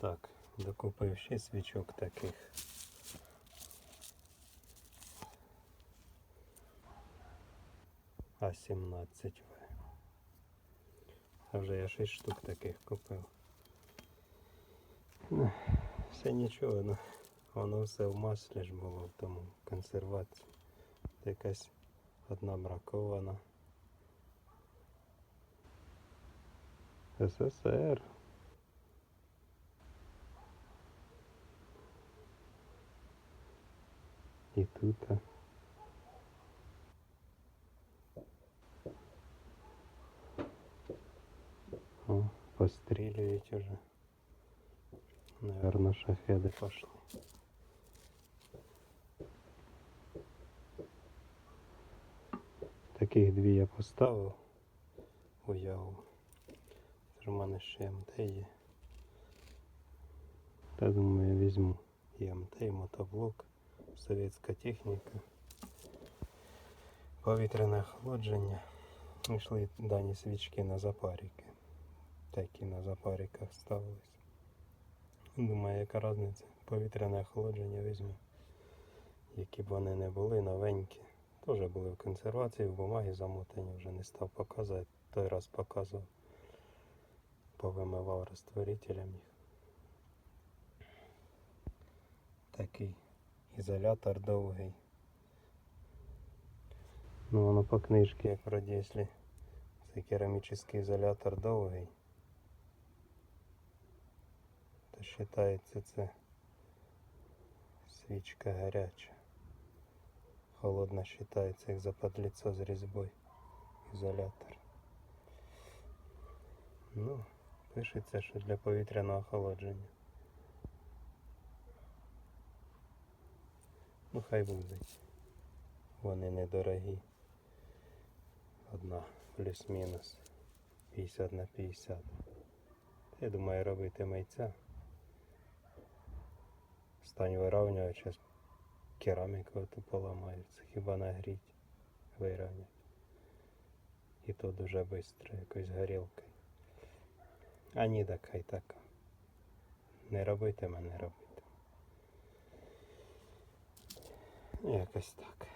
Так, докупив ще свічок таких. А 17 В. А вже я 6 штук таких купив. Ну, Все нічого, ну, воно все в маслі ж було в тому консервації. Якась одна бракована. СССР. І тут. О, пострілюють уже. Наверно, шахеди пошли. Таких дві я поставив уяву. Це в мене ще МТ є. Та думаю, я візьму і МТ, і мотоблок, совєтська техніка, повітряне охолодження. Йшли дані свічки на запарики. Такі на запариках ставились. Думаю, яка різниця? Повітряне охолодження візьму. Які б вони не були, новенькі. Теж були в консервації, в бумагі замотані, вже не став показувати. Той раз показував. Повимивав розтворителем їх. Такий ізолятор довгий. Ну воно по книжці, як вроді, якщо це керамічний ізолятор довгий, то вважається це свічка гаряча. Холодно вважається, як западліцо з різьбою ізолятор. Ну, пишеться, що для повітряного охолодження. Ну хай будуть. Вони недорогі. Одна плюс-мінус 50 на 50. Я думаю робити майця. Стань вирівнювати, зараз кераміку ту поламається. Хіба нагріть, вирівняти. І то дуже швидко, якось горілкою. А ні, так хай так. Не робити мене робити. Якось так.